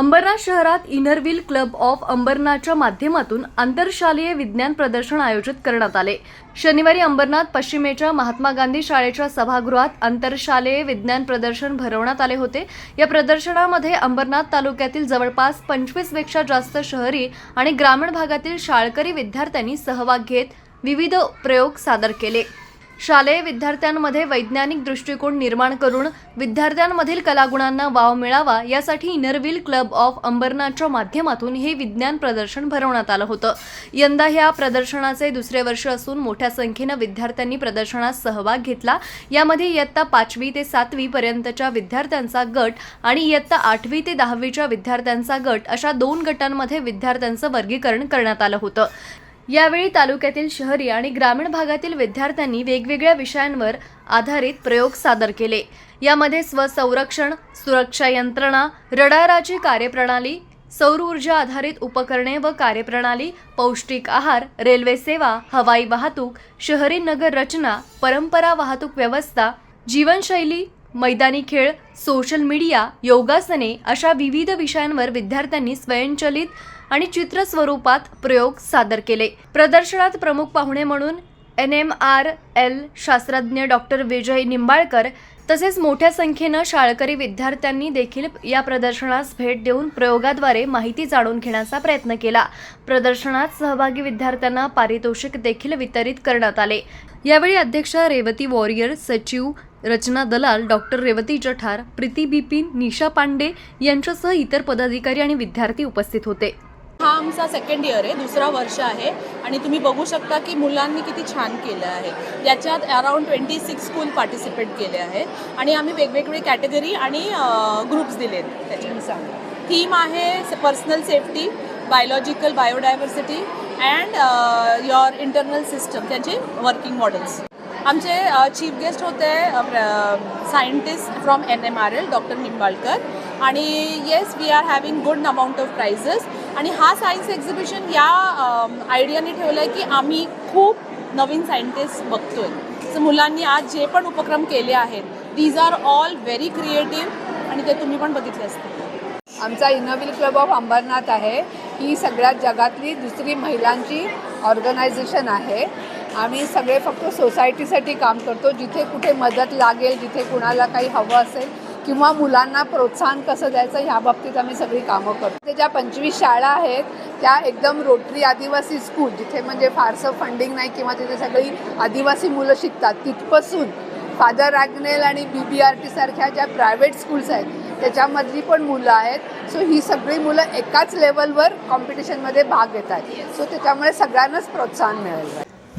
अंबरनाथ शहरात Inner Wheel club of अंबरनाथच्या माध्यमातून आंतरशालेय विज्ञान प्रदर्शन आयोजित करण्यात आले. शनिवारी अंबरनाथ पश्चिमेच्या महात्मा गांधी शाळेच्या सभागृहात आंतरशालेय विज्ञान प्रदर्शन भरवण्यात आले होते. या प्रदर्शनामध्ये अंबरनाथ तालुक्यातील जवळपास पंचवीसपेक्षा जास्त शहरी आणि ग्रामीण भागातील शाळकरी विद्यार्थ्यांनी सहभाग घेत विविध प्रयोग सादर केले. शालेय विद्यार्थ्यांमध्ये वैज्ञानिक दृष्टिकोन निर्माण करून विद्यार्थ्यांमधील कलागुणांना वाव मिळावा यासाठी इनरव्हील क्लब ऑफ अंबरनाथच्या माध्यमातून हे विज्ञान प्रदर्शन भरवण्यात आलं होतं. यंदा ह्या प्रदर्शनाचे दुसरे वर्ष असून मोठ्या संख्येनं विद्यार्थ्यांनी प्रदर्शनात सहभाग घेतला. यामध्ये इयत्ता पाचवी ते सातवी पर्यंतच्या विद्यार्थ्यांचा गट आणि इयत्ता आठवी ते दहावीच्या विद्यार्थ्यांचा गट अशा दोन गटांमध्ये विद्यार्थ्यांचं वर्गीकरण करण्यात आलं होतं. यावेळी तालुक्यातील शहरी आणि ग्रामीण भागातील विद्यार्थ्यांनी वेगवेगळ्या विषयांवर आधारित प्रयोग सादर केले. यामध्ये स्वसंरक्षण सुरक्षा यंत्रणा रडाराची कार्यप्रणाली सौर ऊर्जा आधारित उपकरणे व कार्यप्रणाली पौष्टिक आहार रेल्वे सेवा हवाई वाहतूक शहरी नगर रचना परंपरा वाहतूक व्यवस्था जीवनशैली मैदानी खेळ सोशल मीडिया योगासने अशा विविध विषयांवर विद्यार्थ्यांनी स्वयंचलित आणि चित्र स्वरूपात प्रयोग सादर केले. प्रदर्शनात प्रमुख पाहुणे म्हणून एन एम आर एल शास्त्रज्ञ डॉक्टर विजय निंबाळकर तसेच मोठ्या संख्येनं शाळकरी विद्यार्थ्यांनी देखील या प्रदर्शनास भेट देऊन प्रयोगाद्वारे माहिती जाणून घेण्याचा प्रयत्न केला. प्रदर्शनात सहभागी विद्यार्थ्यांना पारितोषिक देखील वितरित करण्यात आले. यावेळी अध्यक्ष रेवती वॉरियर सचिव रचना दलाल डॉक्टर रेवती जठार प्रीती बिपिन निशा पांडे यांच्यासह इतर पदाधिकारी आणि विद्यार्थी उपस्थित होते. हा आमचा सेकंड इयर आहे दुसरा वर्ष आहे आणि तुम्ही बघू शकता की मुलांनी किती छान केलं आहे. याच्यात around twenty six school participate केले आहेत आणि आम्ही वेगवेगळे कॅटेगरी आणि ग्रुप्स दिलेत त्याच्यानुसार थीम आहे personal safety biological biodiversity and your internal system त्याचे वर्किंग मॉडेल्स आमचे चीफ गेस्ट होते scientist from N M R L doctor Nimbalkar. आणि yes we are having good amount of prizes आणि हा सायन्स एक्झिबिशन या आयडियाने ठेवलं आहे की आम्ही खूप नवीन सायंटिस्ट बघतोय. सो मुलांनी आज जे पण उपक्रम केले आहेत these are all very creative आणि ते तुम्ही पण बघितले असतील. आमचा इनोबिल क्लब ऑफ अंबरनाथ आहे. ही सगळ्यात जगातली दुसरी महिलांची ऑर्गनायझेशन आहे. आम्ही सगळे फक्त सोसायटीसाठी काम करतो. जिथे कुठे मदत लागेल जिथे कुणाला काही हवं असेल किंवा मुलांना प्रोत्साहन कसं द्यायचं ह्या बाबतीत आम्ही सगळी कामं करतो. ते ज्या पंचवीस शाळा आहेत त्या एकदम रोटरी आदिवासी स्कूल जिथे म्हणजे फारसं फंडिंग नाही किंवा तिथे सगळी आदिवासी मुलं शिकतात. तिथपासून फादर रॅग्नेल आणि बी बी आर टीसारख्या ज्या प्रायव्हेट स्कूल्स आहेत त्याच्यामधली पण मुलं आहेत. सो ही सगळी मुलं एकाच लेवलवर कॉम्पिटिशनमध्ये भाग घेत आहेत सो त्याच्यामुळे सगळ्यांनाच प्रोत्साहन मिळेल.